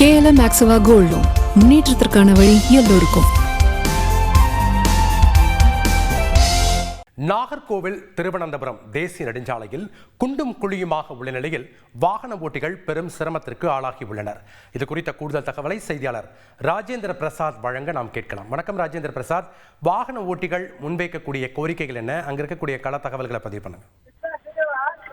KLM ஆக்சுவா gold loan முன்னேற்றத்திற்கான வழி எல்லோருக்கும். நாகர்கோவில் திருவனந்தபுரம் தேசிய நெடுஞ்சாலையில் குண்டும் குழியுமாக உள்ள நிலையில் வாகன ஓட்டிகள் பெரும் சிரமத்திற்கு ஆளாகி உள்ளனர். இது குறித்த கூடுதல் தகவலை செய்தியாளர் ராஜேந்திர பிரசாத் வழங்க நாம் கேட்கலாம். வணக்கம் ராஜேந்திர பிரசாத். வாகன ஓட்டிகள் முன்வைக்கக்கூடிய கோரிக்கைகள் என்ன? அங்க இருக்கக்கூடிய கள தகவல்களை பதிவு பண்ணுங்க.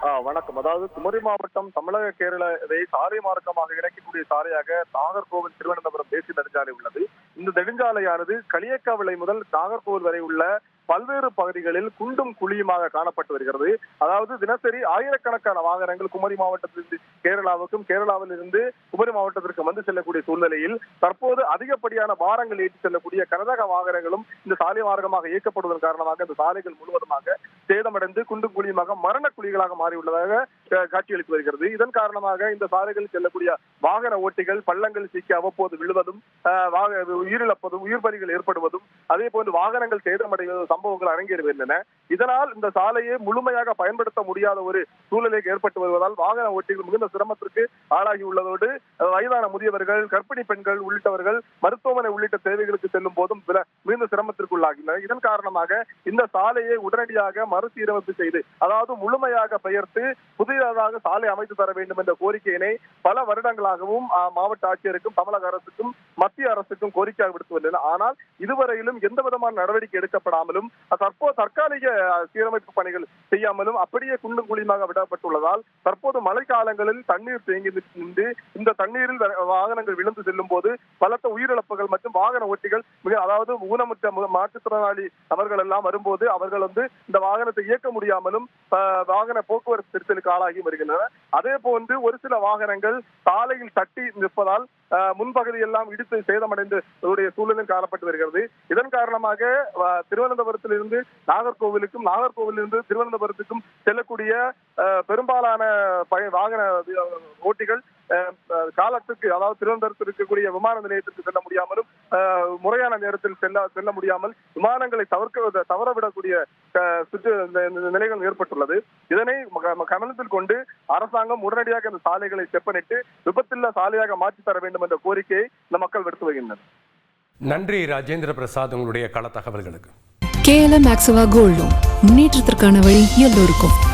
வணக்கம். அதாவது குமரி மாவட்டம் தமிழக கேரள இதை சாலை மார்க்கமாக இணைக்கக்கூடிய சாலையாக நாகர்கோவில் திருவனந்தபுரம் தேசிய நெடுஞ்சாலை உள்ளது. இந்த நெடுஞ்சாலையானது களியக்காவிளை முதல் நாகர்கோவில் வரை உள்ள பல்வேறு பகுதிகளில் குண்டும் குழியுமாக காணப்பட்டு வருகிறது. அதாவது தினசரி ஆயிரக்கணக்கான வாகனங்கள் குமரி மாவட்டத்திலிருந்து கேரளாவுக்கும் கேரளாவில் இருந்து குமரி மாவட்டத்திற்கு வந்து செல்லக்கூடிய சூழ்நிலையில் தற்போது அதிகப்படியான பாரங்கள் ஏற்றி செல்லக்கூடிய கனரக வாகனங்களும் இந்த சாலை மார்க்கமாக இயக்கப்படுவதன் காரணமாக இந்த சாலைகள் முழுவதுமாக சேதமடைந்து குண்டும் குழியுமாக மரண குழிகளாக மாறியுள்ளதாக காட்சியளித்து வருகிறது. இதன் காரணமாக இந்த சாலைகளில் செல்லக்கூடிய வாகன ஓட்டிகள் பள்ளங்கள் சிக்கி அவ்வப்போது விழுவதும் உயிரிழப்பதும் உயிர் பலிகள் ஏற்படுவதும் அதே போன்று வாகனங்கள் சேதமடைவது சம்பவங்கள் அரங்கேறி வருகின்றன. இதனால் இந்த சாலையை முழுமையாக பயன்படுத்த முடியாத ஒரு சூழ்நிலை ஏற்பட்டு வருவதால் வாகன ஓட்டிகள் மிகுந்த சிரமத்திற்கு ஆளாகி உள்ளதோடு வயதான முதியவர்கள் கர்ப்பிணி பெண்கள் உள்ளிட்டவர்கள் மருத்துவமனை உள்ளிட்ட தேவைகளுக்கு செல்லும் போதும் மிகுந்த சிரமத்திற்கு உள்ளாகின்றனர் இதன் காரணமாக இந்த சாலையை உடனடியாக மறுசீரமைப்பு செய்து அதாவது முழுமையாக பெயர்த்து புதியதாக சாலை அமைத்து தர வேண்டும் என்ற கோரிக்கையினை பல வருடங்களாகவும் மாவட்ட ஆட்சியருக்கும் தமிழக அரசுக்கும் மத்திய அரசுக்கும் கோரிக்கையாக விடுத்து வந்தனர். ஆனால் இதுவரையிலும் எந்த விதமான நடவடிக்கை எடுக்கப்படாமலும் தற்போது தற்காலிக சீரமைப்பு பணிகள் செய்யாமலும் அப்படியே குண்டும் குழியுமாக விடப்பட்டுள்ளதால் தற்போது மழைக்காலங்களில் தண்ணீர் தேங்கி நின்று இந்த தண்ணீரில் வாகனங்கள் விழுந்து செல்லும் போது பலத்த உயிரிழப்புகள் மற்றும் வாகன ஓட்டிகள் மிக அதாவது ஊனமுற்ற மாற்றுத்திறனாளி நபர்கள் எல்லாம் வரும்போது அவர்கள் வந்து இந்த வாகனத்தை இயக்க முடியாமலும் வாகன போக்குவரத்து நெரிசலுக்கு ஆளாகி வருகின்றனர். அதே போன்று ஒரு சில வாகனங்கள் சாலையில் தட்டி நிற்பதால் அஹ், முன்பகுதியெல்லாம் இடித்து சேதமடைந்து இதனுடைய சூழ்நிலை காணப்பட்டு வருகிறது. இதன் காரணமாக அஹ், திருவனந்தபுரத்திலிருந்து நாகர்கோவிலுக்கும் நாகர்கோவிலிருந்து திருவனந்தபுரத்துக்கும் செல்லக்கூடிய அஹ், பெரும்பாலான பய வாகன ஓட்டிகள் காலத்துக்கு அதாவது திருவனந்தபுரத்தில் இருக்கக்கூடிய விமான நிலையத்திற்கு செல்ல முடியாமலும் முறையான நேரத்தில் செல்ல செல்ல முடியாமல் விமானங்களை தவிர்க்க தவறவிடக்கூடிய சுற்று நிலைகள் ஏற்பட்டுள்ளது. இதனை கவனத்தில் கொண்டு அரசாங்கம் உடனடியாக இந்த சாலைகளை செப்பனிட்டு விபத்தில்லா சாலையாக மாற்றித் தர வேண்டும் என்ற கோரிக்கையை இந்த மக்கள் விடுத்து வருகின்றனர். நன்றி ராஜேந்திர பிரசாத் உங்களுடைய கள தகவல்களுக்கு. கேஎல்எம் மேக்ஸிவா கோல்ட் முன்னேற்றத்திற்கான வழி எல்லோருக்கும்.